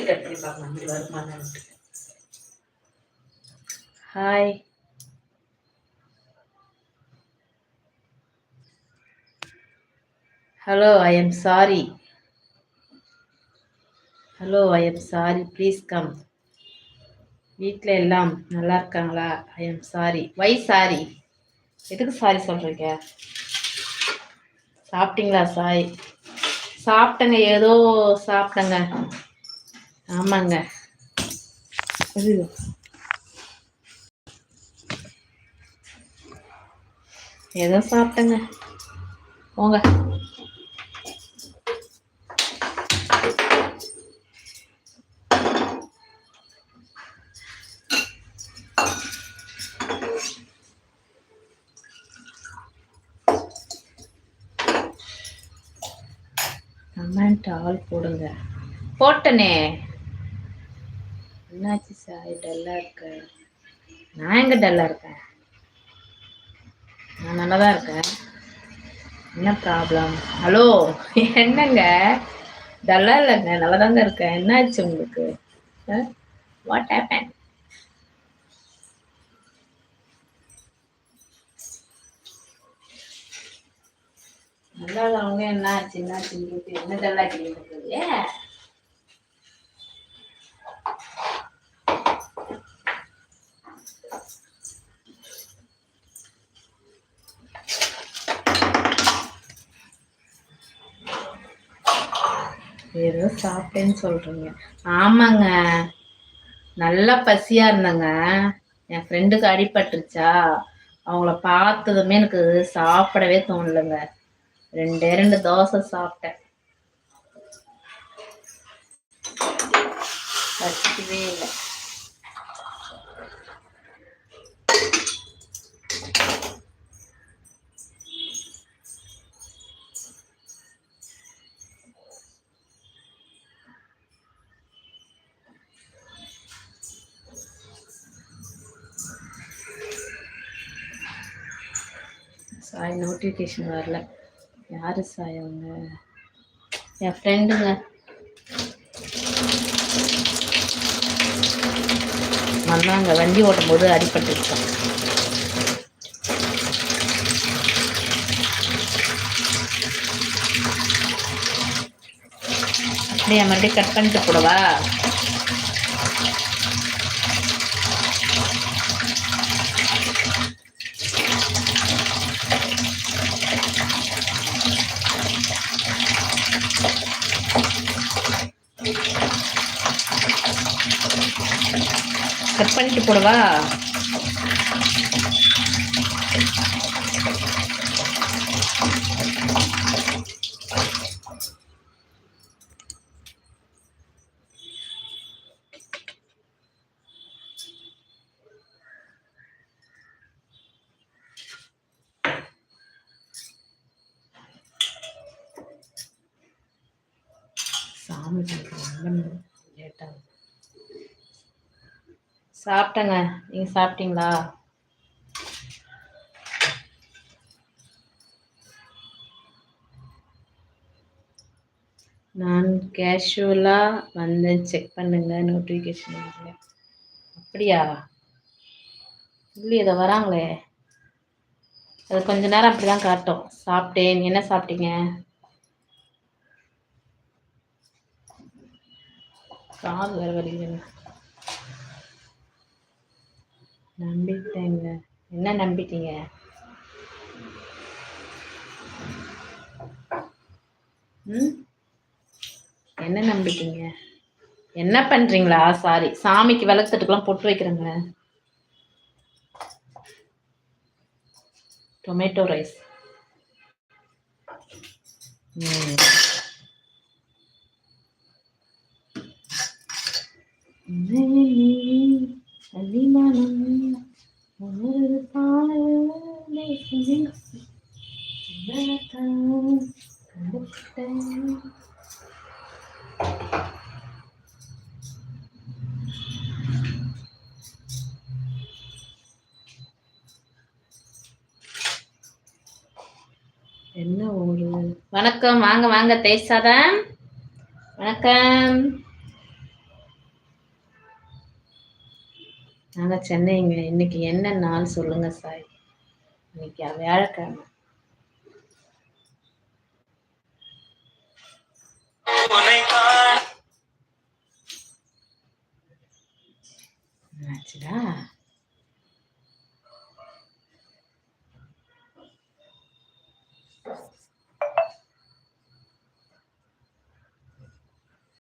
Cake cut பண்ணி பார்க்கலாம் இப்படி வருமானு hi hello I am sorry hello I am sorry please come வீட்டில் எல்லாம் நல்லா இருக்காங்களா? I am sorry why sorry எதுக்கு சாரி சொல்கிறீங்க சாப்பிட்டீங்களா சாய் சாப்பிட்டேங்க. ஏதோ சாப்பிட்டேங்க. ஆமாங்க. இது ஏதோ சாப்பிட்டேங்க. போங்க. கமெண்ட் ஆல் போடுங்க. போட்டனே. என்னாச்சு சாய் டல்லா இருக்க. நான் எங்க டல்லா இருக்கேன்? நான் நல்லா தான் இருக்கேன். என்ன ப்ராப்ளம் ஹலோ என்னங்க? டல்லா இல்லைங்க நல்லா தாங்க இருக்கேன். என்னாச்சு உங்களுக்கு? வாட் ஹேப்பன் நல்லா அவங்க என்ன ஆச்சு என்னாச்சுன்னு கேட்டு என்ன டல்லா கேட்குறது ஏதோ சாப்பிட்டேன்னு சொல்றீங்க. ஆமாங்க. நல்லா பசியா இருந்தேங்க. என் ஃப்ரெண்டுக்கு அடிபட்டுருச்சா. அவங்கள பார்த்ததுமே எனக்கு சாப்பிடவே தோணலைங்க. ரெண்டே ரெண்டு தோசை சாப்பிட்டேன். பசிக்கவே இல்லை. சாய் நோட்டிஃபிகேஷன் வரல. யாரு சாய் அவங்க? என் ஃப்ரெண்டுங்க வந்தாங்க. வண்டி ஓட்டும் போது அடிபட்டுருச்சான் அப்படியே மறுபடியும் கட் பண்ணிட்டு போடவா? கட் பண்ணிட்டு போடவா? சாமி லேட்டாகும் சாப்பிட்டேங்க. நீங்க சாப்பிட்டீங்களா? நான் கேஷுவலாக வந்து செக் பண்ணுங்க நோட்டிஃபிகேஷன் அப்படியா? இல்லையே இதை வராங்களே. அது கொஞ்ச நேரம் அப்படி தான் காட்டும். சாப்பிட்டேன். என்ன சாப்பிட்டீங்க? காது வேறு வலிக்குதுங்க. நம்பிட்டேங்க. என்ன நம்பிட்டீங்க? ம்? என்ன நம்பிட்டீங்க? என்ன பண்றீங்களா? சாரி சாமிக்கு விளக்கத்துட்டுக்கெல்லாம் பொட்டு வைக்கிறேங்க. டொமேட்டோ ரைஸ் ம். என்ன ஒரு வணக்கம். வாங்க வாங்க. தேசாதான் வணக்கம். நாங்க சென்னைங்க. இன்னைக்கு என்ன நாள் சொல்லுங்க சாய்? இன்னைக்கு வியாழக்கிழமை. That's that.